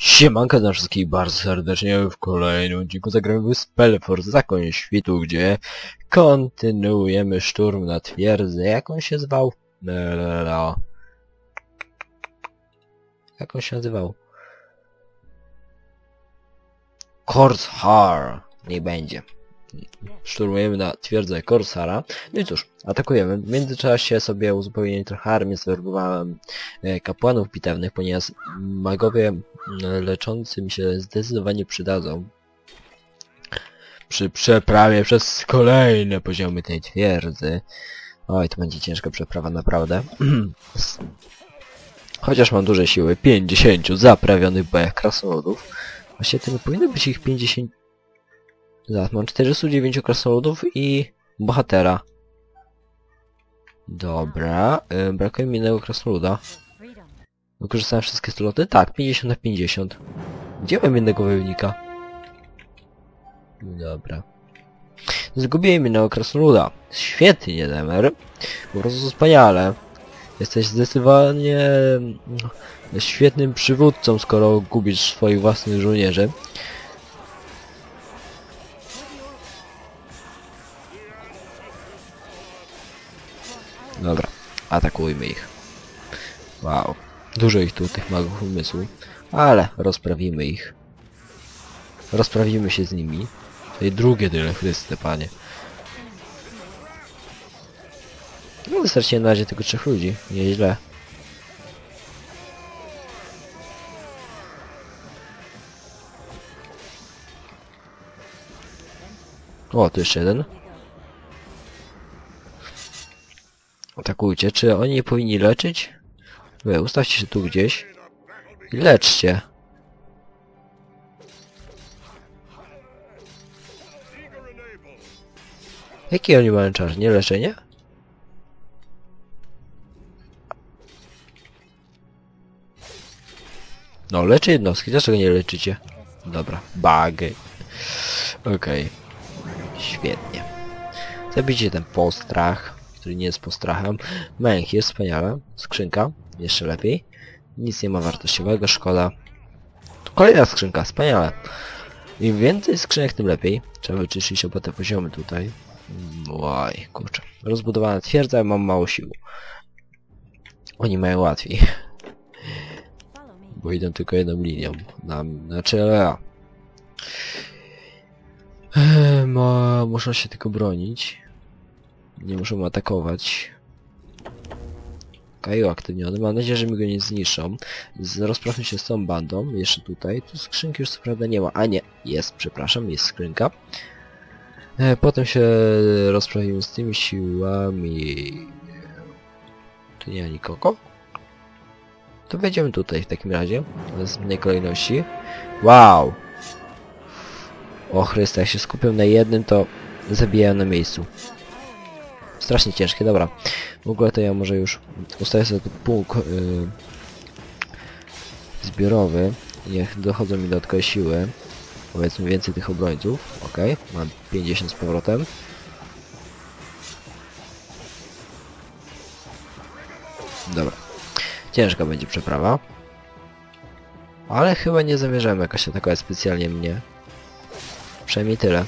Siemanka dla wszystkich bardzo serdecznie w kolejnym odcinku zagramy w Spellforce Zakoń Świtu, gdzie kontynuujemy szturm na twierdzę. Jak on się zwał? Lelelo. Jak on się nazywał? Korshar. Nie będzie. Szturmujemy na twierdzę Korsara. No i cóż, atakujemy. W międzyczasie sobie uzupełniłem trochę armię, zwerbowałem e, kapłanów bitewnych, ponieważ magowie leczący mi się zdecydowanie przydadzą. Przy przeprawie przez kolejne poziomy tej twierdzy. Oj, to będzie ciężka przeprawa, naprawdę. Chociaż mam duże siły, 50 zaprawionych bojach krasnoludów. Właśnie to nie powinno być ich 50... Zaraz, mam 409 krasnoludów i bohatera. Dobra, y, brakuje mi jednego krasnoluda. Wykorzystałem wszystkie sloty? Tak, 50 na 50. Gdzie mam jednego wojownika? Dobra. Zgubiłem jednego krasnoluda. Świetnie, Demer. Po prostu wspaniale. Jesteś zdecydowanie mm, świetnym przywódcą, skoro gubisz swoich własnych żołnierzy. Dobra, atakujmy ich. Wow. Dużo ich tu, tych magów umysłu. Ale rozprawimy ich. Rozprawimy się z nimi. Tutaj drugie tyle Chryste, panie. No wystarczy na razie tylko trzech ludzi. Nieźle. O, tu jeszcze jeden. Atakujcie. Czy oni nie powinni leczyć? Wy, ustawcie się tu gdzieś. I leczcie. Jaki oni mają czas? Nie leczenie? No, leczy jednostki. Dlaczego nie leczycie? Dobra. Buggy. Okej. Świetnie. Zabijcie ten postrach, który nie jest postrachem. Męch jest wspaniale. Skrzynka. Jeszcze lepiej. Nic nie ma wartościowego, szkoda. Kolejna skrzynka, wspaniale. Im więcej skrzynek, tym lepiej. Trzeba wyczyścić oba te poziomy tutaj. Łaj, kurczę. Rozbudowana twierdza, mam mało sił. Oni mają łatwiej. Bo idą tylko jedną linią. Na, ja. Eee, ma, muszą się tylko bronić. Nie muszą atakować. Okej, uaktywniony. Mam nadzieję, że mi go nie zniszczą. Z, rozprawmy się z tą bandą. Jeszcze tutaj. Tu skrzynki już co prawda nie ma. A nie, jest, przepraszam, jest skrzynka. E, potem się rozprawimy z tymi siłami. Tu nie ma nikogo. To wejdziemy tutaj w takim razie. W następnej kolejności. Wow! O Chryste, jak się skupią na jednym, to zabijają na miejscu. Strasznie ciężkie, dobra. W ogóle to ja może już ustawię sobie tu punkt yy, zbiorowy. Niech dochodzą mi dodatkowe siły. Powiedzmy więcej tych obrońców. Ok, mam 50 z powrotem. Dobra. Ciężka będzie przeprawa. Ale chyba nie zamierzamy jakoś atakować specjalnie mnie. Przynajmniej tyle.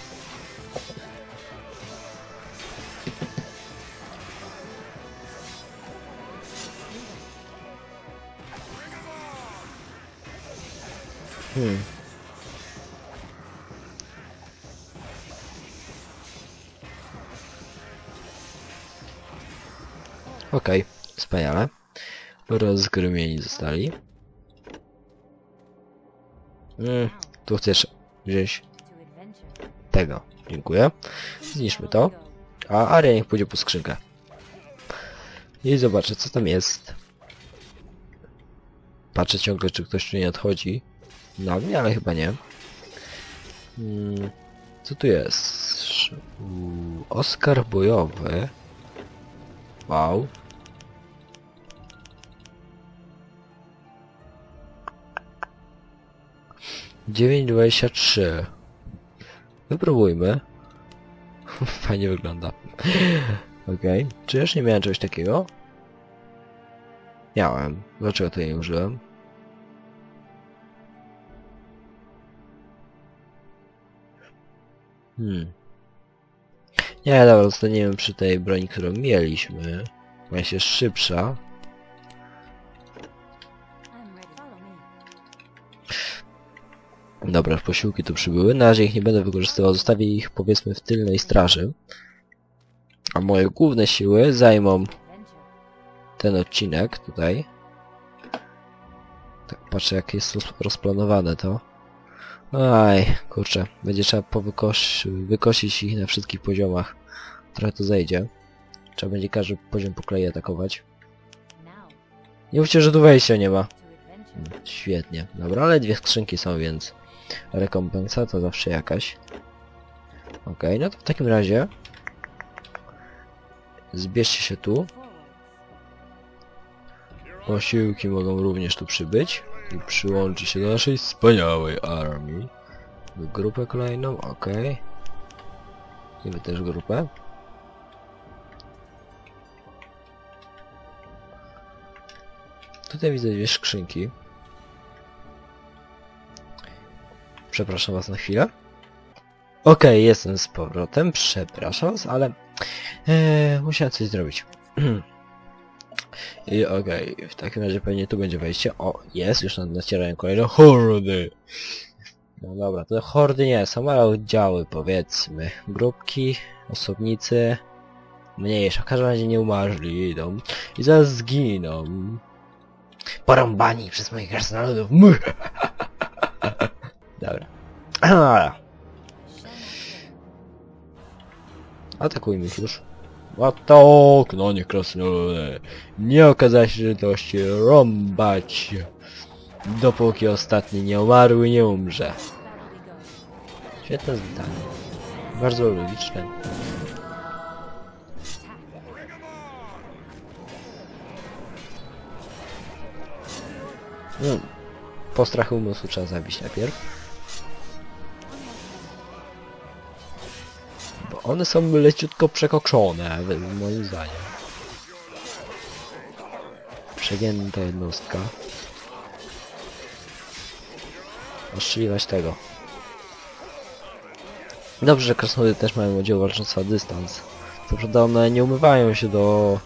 Hmm. Okej, wspaniale. Rozgrymieni zostali. Mm, tu chcesz wziąć tego. Dziękuję. Zniszmy to. A Aria niech pójdzie po skrzynkę. I zobaczę co tam jest. Patrzę ciągle czy ktoś tu nie odchodzi. No mnie, ale chyba nie. Hmm, co tu jest? Uuu, Oskar bojowy. Wow. Dziewięć dwadzieścia trzy. Wypróbujmy. Fajnie wygląda. Okej. Okay. Czy już nie miałem czegoś takiego? Miałem. Dlaczego to nie użyłem? Hmm. Nie, dobra, zostaniemy przy tej broni, którą mieliśmy. Ona jest szybsza. Dobra, posiłki tu przybyły. Na razie ich nie będę wykorzystywał. Zostawię ich powiedzmy w tylnej straży. A moje główne siły zajmą ten odcinek tutaj. Tak patrzę jak jest roz- rozplanowane to. Aj, kurczę, będzie trzeba powykoś, wykosić ich na wszystkich poziomach. Trochę to zejdzie. Trzeba będzie każdy poziom po atakować. Nie mówcie, że tu wejścia nie ma. adventure. Świetnie. Dobra, ale dwie skrzynki są, więc rekompensa to zawsze jakaś. Okej, no to w takim razie zbierzcie się tu. Posiłki mogą również tu przybyć i przyłączyć się do naszej wspaniałej armii. Grupę kolejną, okej. I wy też grupę. Tutaj widzę dwie skrzynki. Przepraszam was na chwilę. Okej, jestem z powrotem, przepraszam was, ale e, musiałem coś zrobić. I okej, w takim razie pewnie tu będzie wejście. O, jest, już nacierają kolejne hordy. No dobra, to hordy nie są, ale oddziały powiedzmy. Grupki, osobnicy, mniejsze. W każdym razie nie umarli, idą. I zaraz zginą. Porąbani przez moich krasnoludów. Dobra. Atakujmy już. A to no nie krasnoludy. Nie okazało się, że to się rąbać. Dopóki ostatni nie umarł, nie umrze. Świetne zdanie. Bardzo logiczne. No, postrach umysłu trzeba zabić najpierw. One są leciutko przekokszone, moim zdaniem. Przegięta jednostka. Ostrzeliwać tego. Dobrze, że krasnoludy też mają oddział walczący na dystans. Co prawda one nie umywają się do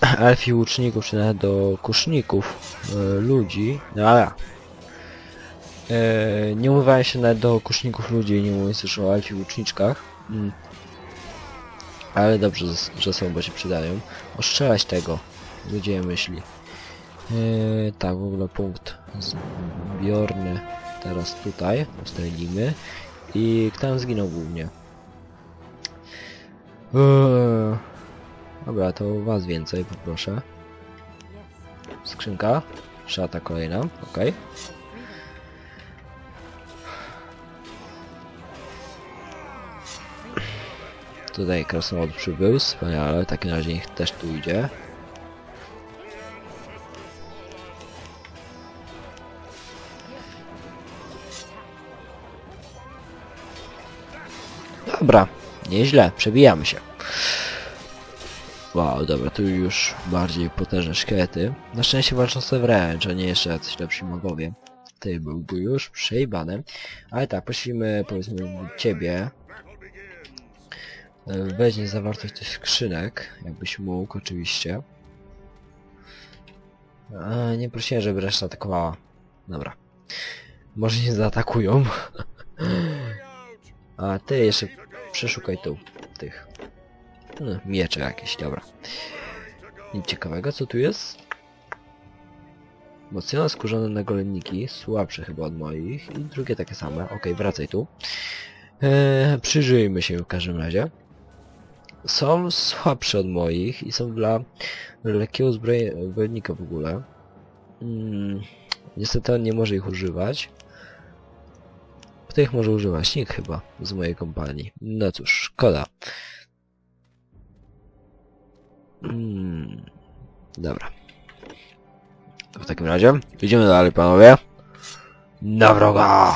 elfi łuczników, czy nawet do kuszników e, ludzi. No ale... E, nie umywają się nawet do kuszników ludzi, nie mówiąc już o elfi łuczniczkach. Mm. Ale dobrze, że- są, bo się przydają. Ostrzelać tego, ludzie myśli. E, tak, w ogóle punkt zbiorny teraz tutaj ustalimy. I kto tam zginął głównie? Eee, dobra, to was więcej poproszę. Skrzynka. Szata kolejna, okej. Tutaj krasnolud przybył, wspaniale, w takim razie niech też tu idzie. Dobra, nieźle, przebijamy się. Wow, dobra, tu już bardziej potężne szkielety. Na szczęście walczą sobie wręcz, a nie jeszcze jacyś lepsi magowie. Ty byłby już przejebany. Ale tak, prosimy, powiedzmy, ciebie. E, Weźmie zawartość tych skrzynek, jakbyś mógł, oczywiście. A, nie prosiłem, żeby reszta atakowała. Dobra. Może nie zaatakują. A ty jeszcze przeszukaj tu tych no, miecze jakieś, dobra. Nic ciekawego, co tu jest? Mocno skórzone nagolenniki, słabsze chyba od moich i drugie takie same. Okej, wracaj tu. Eee, przyjrzyjmy się w każdym razie. Są słabsze od moich i są dla lekkiego zbrojnika w ogóle. Mm, niestety on nie może ich używać. Kto ich może używać? Nikt chyba z mojej kompanii. No cóż, szkoda. Mm, dobra. To w takim razie idziemy dalej, panowie. Na wroga!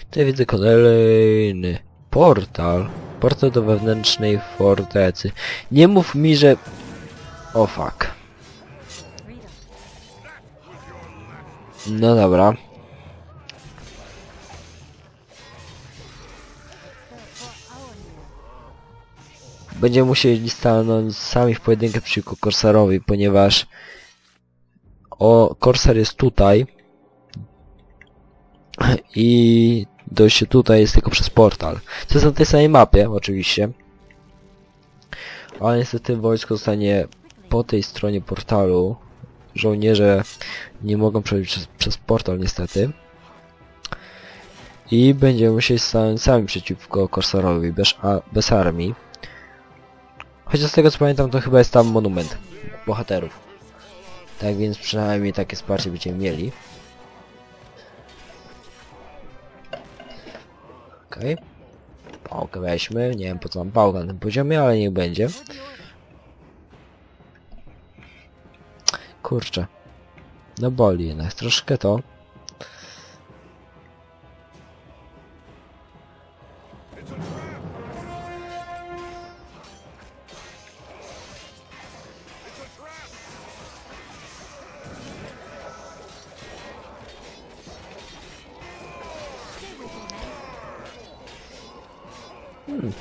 Tutaj widzę kolejny portal paszportu do wewnętrznej fortecy. Nie mów mi, że... O fuck. No dobra. Będziemy musieli stanąć sami w pojedynkę przeciwko Corsarowi, ponieważ o, Corsair jest tutaj i dojście tutaj jest tylko przez portal. Co jest na tej samej mapie, oczywiście. Ale niestety wojsko zostanie po tej stronie portalu. Żołnierze nie mogą przejść przez, przez portal niestety. I będziemy musieli stanąć sami przeciwko Corsarowi, bez, a, bez armii. Chociaż z tego co pamiętam, to chyba jest tam monument bohaterów. Tak więc przynajmniej takie wsparcie będziemy mieli. Okej. Okay. Pałkę weźmy. Nie wiem po co mam pałkę na tym poziomie, ale niech będzie. Kurczę. No boli jednak troszkę to.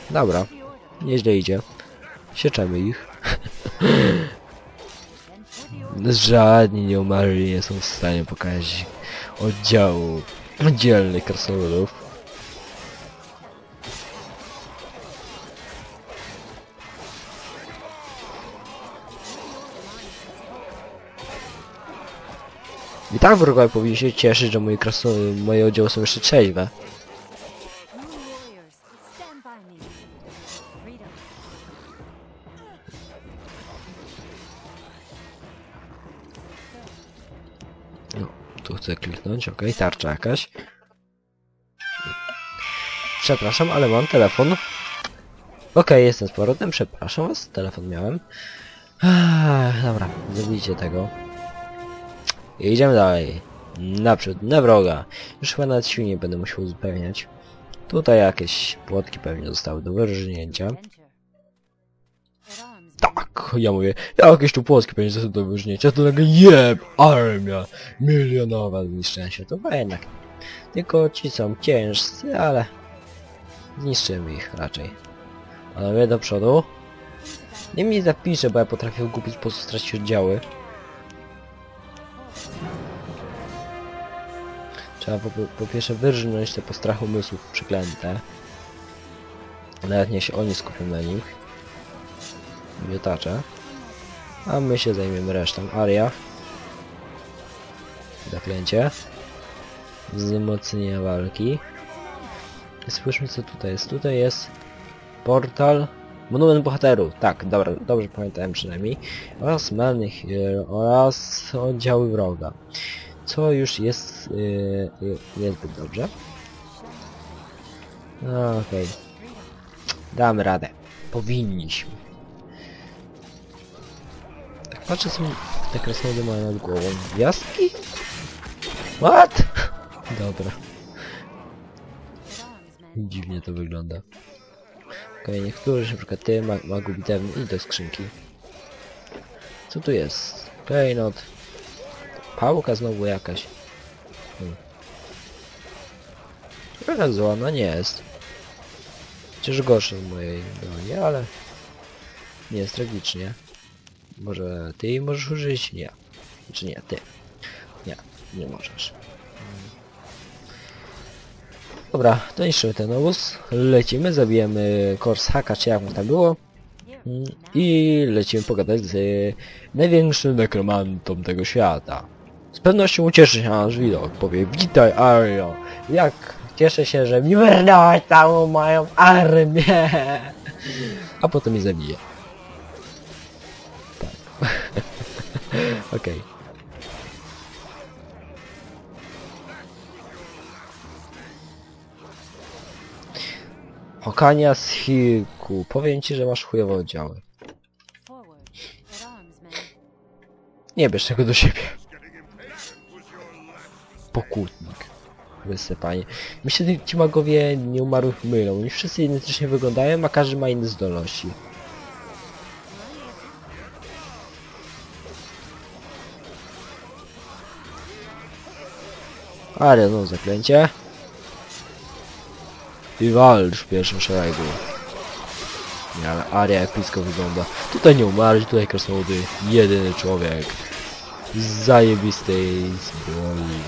Dobra. Nieźle idzie. Sieczemy ich. Żadni nieumarli nie są w stanie pokazać oddziału oddzielnych krasnoludów. I tak wrogowie powinni się cieszyć, że moje, moje oddziały są jeszcze trzeźwe. Tu chcę kliknąć, ok, tarcza jakaś. Przepraszam, ale mam telefon. Ok, jestem z powrotem, przepraszam was, telefon miałem. Ech, dobra, zabijcie tego. I idziemy dalej. Naprzód, na wroga. Już chyba nawet sił będę musiał uzupełniać. Tutaj jakieś płotki pewnie zostały do wyrżnięcia. Ja mówię, jakieś tu płotki pewnie zostały do wyrżnięcia, to nagle jeb, armia, milionowa zniszczenia się, to jednak. Tylko ci są ciężcy, ale zniszczymy ich raczej. Panowie do przodu. Nie mi zapiszę, bo ja potrafię gubić po prostu stracić oddziały. Trzeba po, po pierwsze wyrżnąć te postrach umysłów przeklęte. Nawet niech się oni skupią na nich. Miotacze. A my się zajmiemy resztą. Aria. Zaklęcie. Wzmocnienie walki. Spójrzmy co tutaj jest. Tutaj jest portal. Monument bohaterów. Tak, dobra, dobrze pamiętałem przynajmniej. Oraz Hero oraz oddziały wroga. Co już jest yy, yy, niezbyt dobrze. No, Okej. Damy radę. Powinniśmy. Patrzę co te krasnoludy mają nad głową. Gwiazdki? What? Dobra. Dziwnie to wygląda. Okej, niektórzy, na przykład ty, ma magu bitewny i do skrzynki. Co tu jest? Klejnot. Pałka znowu jakaś. Hmm. Trochę zła, no nie jest. Chociaż gorsze od mojej broni, ale nie jest tragicznie. Może ty jej możesz użyć? Nie. Czy nie, ty. Nie, nie możesz. Dobra, to niszczymy ten obóz. Lecimy, zabijemy Korshaka, czy jak mu tam było. I lecimy pogadać z największym nekromantą tego świata. Z pewnością ucieszy się na nasz widok. Powie, witaj Ario, jak cieszę się, że mi wyrnąłeś całą moją armię. A potem mnie zabije. Tak. Okej. Okania z Hilku. Powiem ci, że masz chujowe oddziały. Nie bierz tego do siebie. Pokutnik. Wysypanie. Myślę, że ci magowie nieumarłych mylą. Oni wszyscy identycznie wyglądają, a każdy ma inne zdolności. Ale no, zaklęcie. I walcz w pierwszym szeregu. Ale aria epicko wygląda. Tutaj nie umarli, tutaj krasnoludy. Jedyny człowiek. Zajebistej zbroi.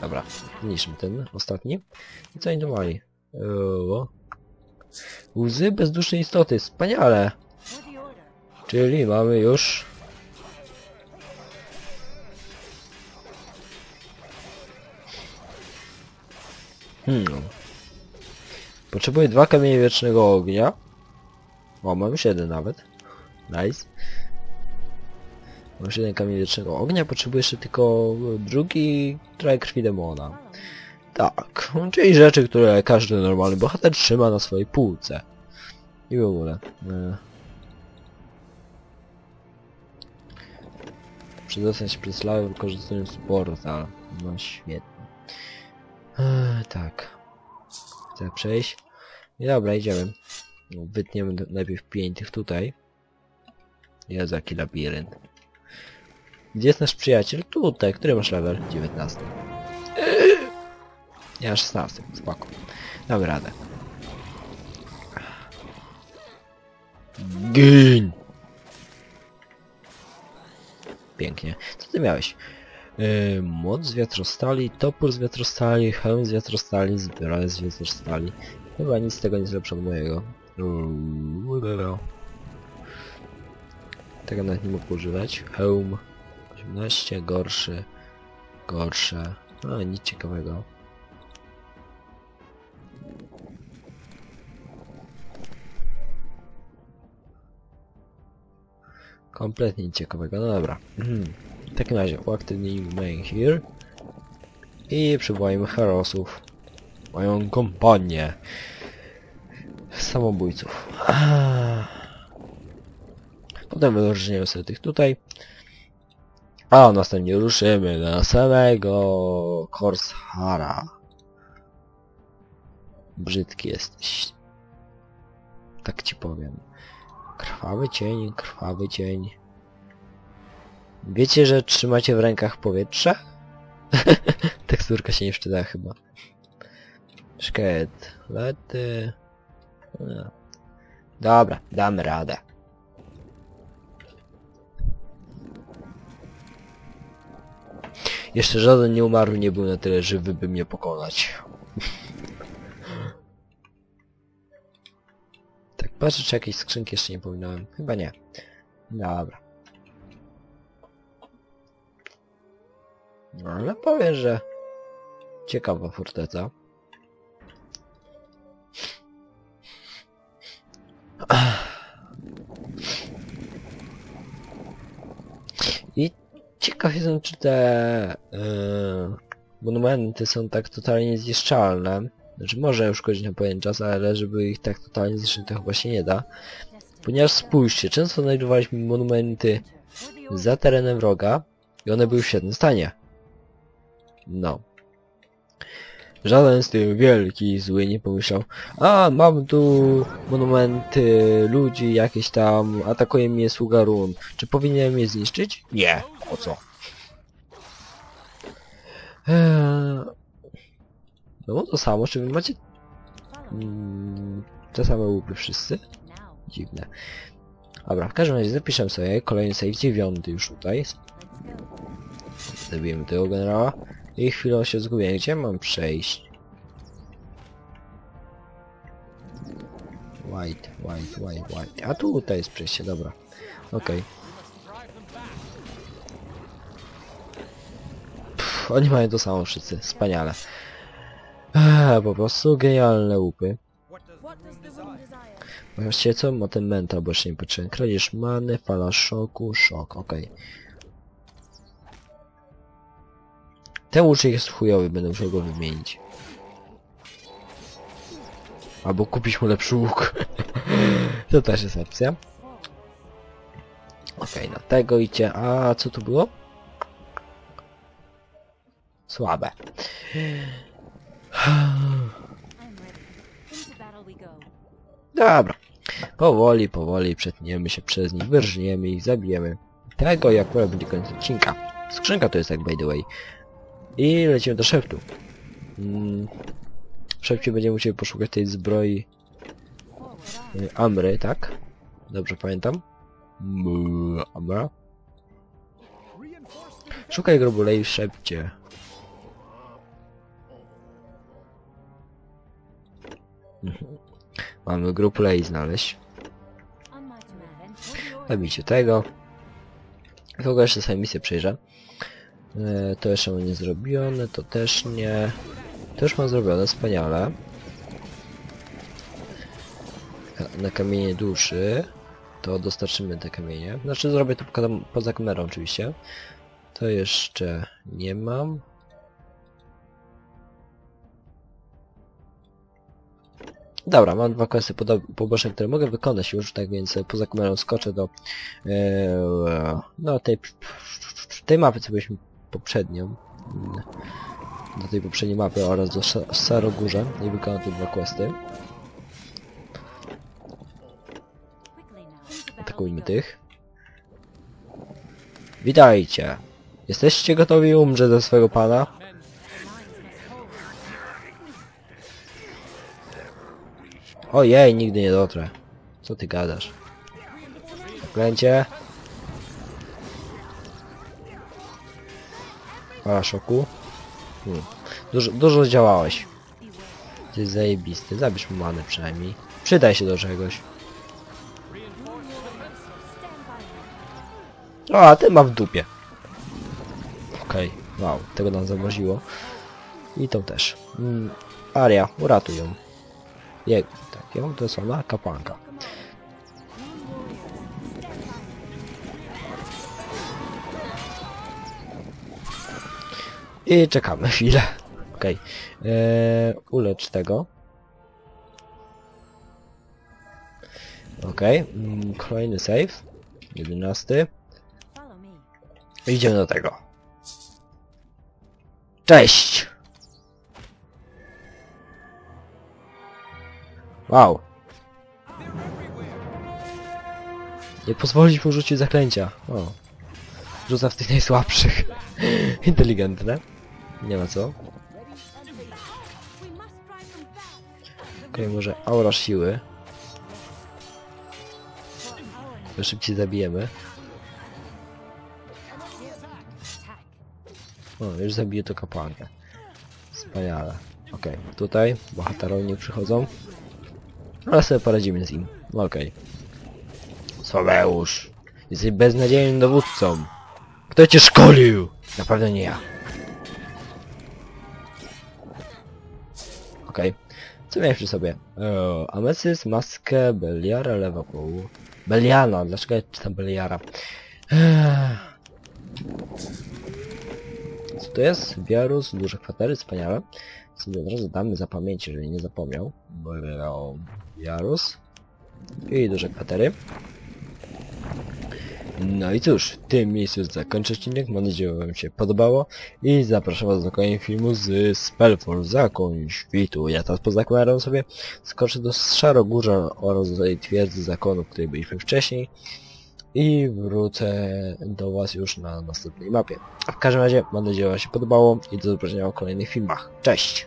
Dobra, zniszczmy ten ostatni. I co oni tu mali? Eee, Łzy bezdusznej istoty, wspaniale! Czyli mamy już... Hmm. Potrzebuję dwa kamienie wiecznego ognia. O, mam już jeden nawet. Nice. Mam już jeden kamień wiecznego ognia, potrzebuję jeszcze tylko drugi traj krwi demona. Tak, czyli rzeczy, które każdy normalny bohater trzyma na swojej półce. I w ogóle. E... Przedostać się przez lawę wykorzystując portal. No świetnie. E, tak. Chcę przejść. Dobra, idziemy. No, Wytniemy najpierw pięć tych tutaj. Jezu, jaki labirynt. Gdzie jest nasz przyjaciel? Tutaj. Który masz level? 19. Ja 16, spoko. Dam radę. Gin! Pięknie. Co ty miałeś? Yy, moc z wiatrostali, topór z wiatrostali, hełm z wiatrostali, zbroja z wiatrostali. Chyba nic z tego nie jest lepsze od mojego. Uuu, Tego nawet nie mógł używać. Hełm 18, gorszy, gorsze. No, nic ciekawego. Kompletnie nic ciekawego, no dobra. Takim razie uaktywnijmy main here i przywołajmy herosów. Moją kompanię samobójców. Potem wyróżniamy sobie tych tutaj. A następnie ruszymy na samego Korshara. Brzydki jesteś. Tak ci powiem. Krwawy cień, krwawy cień. Wiecie, że trzymacie w rękach powietrze? Teksturka się nie wstyda chyba. Szkielety. No. Dobra, damy radę. Jeszcze żaden nie umarł nie był na tyle żywy, by mnie pokonać. Tak, patrzę czy jakieś skrzynki jeszcze nie pominąłem. Chyba nie. Dobra. Ale powiem, że ciekawa forteca. I ciekaw jestem, czy te yy, monumenty są tak totalnie niezniszczalne. Znaczy może już szkodzić na pewien czas, ale żeby ich tak totalnie zniszczyć to chyba się nie da. Ponieważ spójrzcie, często znajdowaliśmy monumenty za terenem wroga i one były w świetnym stanie. No. Żaden z tych wielki zły nie pomyślał, a mam tu monumenty ludzi jakieś tam, atakuje mnie sługa run. Czy powinienem je zniszczyć? Nie. O co? Eee... No to samo, czy wy macie mm, te same łupy wszyscy? Dziwne. Dobra, w każdym razie zapiszę sobie kolejny save, dziewiąty już tutaj. Zabijemy tego generała. I chwilę się zgubię. Gdzie mam przejść? White, white, white, white. A tutaj jest przejście, dobra. Okej. Pff, Oni mają to samo wszyscy. Wspaniale. Eee, po prostu genialne łupy. Właściwie co ma ten mental, bo jeszcze nie patrzyłem. Kradzież many, fala szoku, szok, okej. Ten łucznik jest chujowy, będę musiał go wymienić. Albo kupić mu lepszy łuk. to też jest opcja. Okej, na tego idzie. A co tu było? Słabe. Dobra. Powoli, powoli przetniemy się przez nich, wyrżniemy ich, zabijemy. Tego jak powiem będzie koniec odcinka. Skrzynka to jest tak by the way. I lecimy do szeptu. Mm. W szepcie będziemy musieli poszukać tej zbroi y, Amry, tak? Dobrze pamiętam? Mm, Amra. Szukaj grobulej szepcie. Mhm. Mamy grobulej znaleźć. Zabijcie tego. Kogo jeszcze sobie misję przejrzę. E, to jeszcze mam nie zrobione, to też nie. To już mam zrobione, wspaniale. Na kamienie duszy. To dostarczymy te kamienie. Znaczy zrobię to poza- kamerą oczywiście. To jeszcze nie mam. Dobra, mam dwa podo- poboczne, które mogę wykonać już, tak więc poza kamerą skoczę do e, no tej tej mapy, co byliśmy poprzednią. Mm, Do tej poprzedniej mapy oraz do Sa- Sarogórze i wykonam te dwa questy. Atakujmy tych. Witajcie! Jesteście gotowi umrzeć za swojego pana? Ojej, nigdy nie dotrę. Co ty gadasz? Klęcie. Fala szoku. Hmm. Dużo, dużo działałeś. Ty zajebisty. Zabierz mu manę przynajmniej. Przydaj się do czegoś. O, a ty ma w dupie. Okej, wow, tego nam zamoziło. I tą też. Mm, Aria, uratuj ją. Je, tak, ją to jest ona, kapłanka. I czekamy chwilę. Okej. Eee, ulecz tego. Okej. Mm, kolejny save. Jedenasty. Idziemy do tego. Cześć! Wow. Nie pozwolić mu rzucić zaklęcia. O. Rzuca w tych najsłabszych. Inteligentne. Nie ma co. Okej, może aura siły. To szybciej zabijemy. O, już zabiję to kapłankę. Wspaniale. Okej, tutaj bohaterowie nie przychodzą. Ale sobie poradzimy z nim. Okej. Słabeusz. Jesteś beznadziejnym dowódcą. Kto cię szkolił? Na pewno nie ja. Okej. Co miałeś przy sobie? Eee, Amecyst, maskę, Beliara, lewa pół. Beliana, dlaczego ja czytam Beliara? Co to jest? Biarus, duże kwatery, wspaniale. Sobie od razu damy zapamięć, jeżeli nie zapomniał. Biarus. I duże kwatery. No i cóż, w tym miejscu zakończę odcinek. Mam nadzieję, że wam się podobało. I zapraszam was do kolejnego filmu z Spellforce, Zakon Świtu. Ja teraz poza kamerą sobie skoczę do Szarogórza oraz do tej twierdzy zakonu, w której byliśmy wcześniej. I wrócę do was już na następnej mapie. A w każdym razie mam nadzieję, że wam się podobało i do zobaczenia w kolejnych filmach. Cześć!